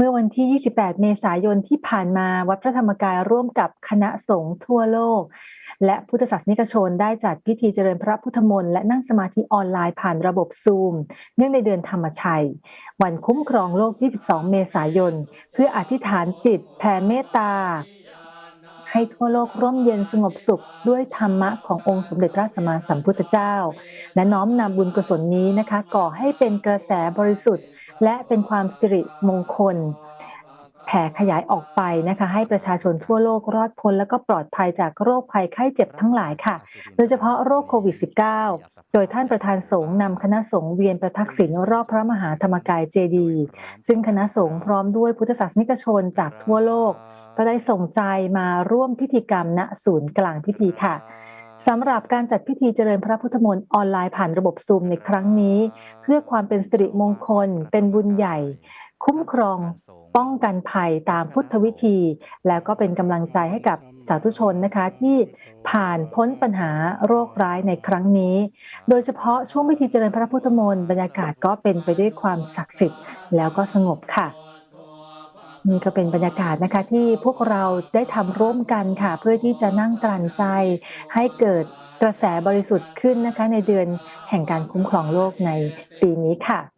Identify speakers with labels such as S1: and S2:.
S1: เมื่อวันที่ 28 เมษายนที่ผ่านมาวัดพระธรรมกายร่วมกับคณะสงฆ์ทั่วโลก และพุทธศาสนิกชนได้จัดพิธีเจริญพระพุทธมนต์และนั่งสมาธิออนไลน์ผ่านระบบซูม เนื่องในเดือนธรรมชัย วันคุ้มครองโลก 22 เมษายน เพื่ออธิษฐานจิตแผ่เมตตา ให้ทั่วโลกร่มเย็นสงบสุขด้วยธรรมะขององค์สมเด็จพระสัมมาสัมพุทธเจ้า และน้อมนำบุญกุศลนี้นะคะ ก่อให้เป็นกระแสบริสุทธิ์ และเป็นความสิริมงคล แผ่ขยายออกไปนะคะ ให้ประชาชนทั่วโลกรอดพ้น และก็ปลอดภัยจากโรคภัยไข้เจ็บทั้งหลายค่ะ โดยเฉพาะโรคโควิด -19 โดยท่านประธานสงฆ์นำคณะสงฆ์เวียนประทักษิณรอบพระมหาธรรมกายเจดียซึ่งคณะสงฆ์พร้อมด้วยพุทธศาสนิกชนจากทั่วโลก ก็ได้ส่งใจมาร่วมพิธีกรรมณศูนย์กลางพิธีค่ะ สำหรับการจัดพิธีเจริญพระพุทธมนต์ออนไลน์ผ่านระบบซูมในครั้งนี้ เพื่อความเป็นสิริมงคล เป็นบุญใหญ่ คุ้มครอง ป้องกันภัยตามพุทธวิธี แล้วก็เป็นกำลังใจให้กับสาธุชนนะคะที่ผ่านพ้นปัญหาโรคร้ายในครั้งนี้ โดยเฉพาะช่วงพิธีเจริญพระพุทธมนต์บรรยากาศก็เป็นไปด้วยความศักดิ์สิทธิ์แล้วก็สงบค่ะ นี่ก็เป็นบรรยากาศนะคะที่พวกเราได้ทำร่วมกันค่ะ เพื่อที่จะนั่งกลั่นใจ ให้เกิดกระแสบริสุทธิ์ขึ้นนะคะ ในเดือนแห่งการคุ้มครองโลกในปีนี้ค่ะ